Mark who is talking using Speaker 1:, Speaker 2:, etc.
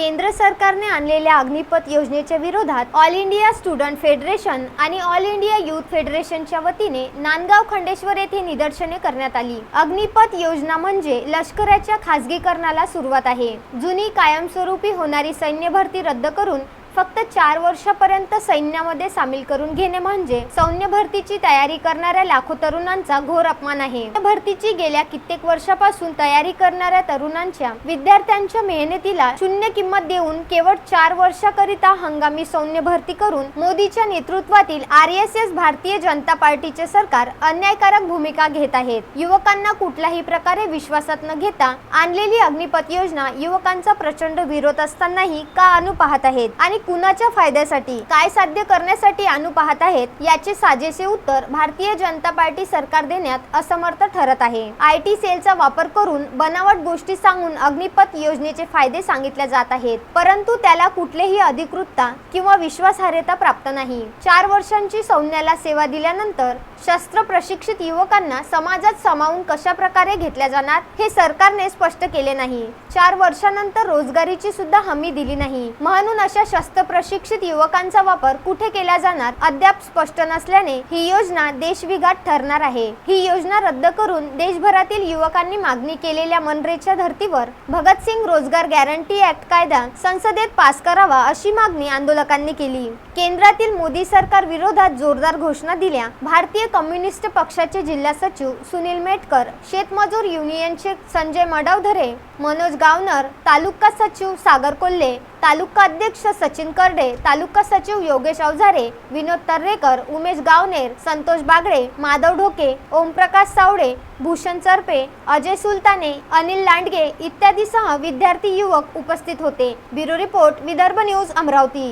Speaker 1: केंद्र सरकारने आणलेल्या अग्निपथ योजनेच्या विरोधात ऑल इंडिया स्टुडंट फेडरेशन आणि ऑल इंडिया युथ फेडरेशनच्या वतीने नांदगाव खंडेश्वर येथे निदर्शने करण्यात आली. अग्निपथ योजना म्हणजे लष्कराच्या खासगीकरणाला सुरुवात आहे. जुनी कायमस्वरूपी होणारी सैन्य भरती रद्द करून फक्त चार वर्षापर्यंत सैन्यामध्ये सामील करून घेणे म्हणजे सैन्य भरतीची तयारी करणाऱ्या लाखो तरुणांचा घोर अपमान आहे. भरतीची गेल्या कित्येक वर्षापासून तयारी करणाऱ्या तरुणांच्या विद्यार्थ्यांच्या मेहनतीला शून्य किंमत देऊन केवळ चार वर्षाकरिता हंगामी सैन्य भरती करून मोदीच्या नेतृत्वातील R S S Bharatiya Janata पार्टीचे सरकार अन्यायकारक भूमिका घेत आहेत. युवकांना कुठल्याही प्रकारे विश्वासात न घेता आणलेली अग्निपथ योजना युवकांचा प्रचंड विरोध असतानाही का अनु पाहत आहेत? आणि कुणाच्या फायद्यासाठी काय साध्य करण्यासाठी आणू पाहत आहेत याचे साजेसे उत्तर भारतीय जनता पार्टी सरकार देण्यात असमर्थ ठरत आहे. आय टी सेलचा वापर करून बनावट गोष्टी सांगून अग्निपथ योजनेचे फायदे सांगितले जात आहेत. परंतु त्याला कुठलेही अधिकृतता किंवा विश्वासार्हता प्राप्त नाही. चार वर्षांची सैन्याला सेवा दिल्यानंतर शस्त्र प्रशिक्षित युवकांना समाजात सामावून कशा प्रकारे घेतल्या जाणार हे सरकारने स्पष्ट केले नाही. चार वर्षानंतर रोजगारीची सुद्धा हमी दिली नाही. म्हणून अशा शस्त्र प्रशिक्षित युवकांचा वापर कुठे केला जाणार अद्याप स्पष्ट नसल्याने ही योजना देशविघात ठरणार आहे. ही योजना रद्द करून देशभरातील युवकांनी मागणी केलेल्या मनरेच्या धर्तीवर भगतसिंग रोजगार गॅरंटी ऍक्ट कायदा संसदेत पास करावा अशी मागणी आंदोलकांनी केली. केंद्रातील मोदी सरकार विरोधात जोरदार घोषणा दिल्या. भारतीय कम्युनिस्ट पक्षाचे जिल्हा सचिव सुनील मेटकर शेतमजूर युनियनचे संजय मडावधरे मनोज गावनर तालुका सचिव सागर कोल्हे तालुका अध्यक्ष सचिन करडे तालुका सचिव योगेश अवझारे विनोद तर्रेकर उमेश गावनेर संतोष बागडे माधव ढोके ओमप्रकाश सावडे भूषण चरपे अजय सुलताने अनिल लांडगे इत्यादीसह विद्यार्थी युवक उपस्थित होते. Bureau report Vidarbha news Amravati.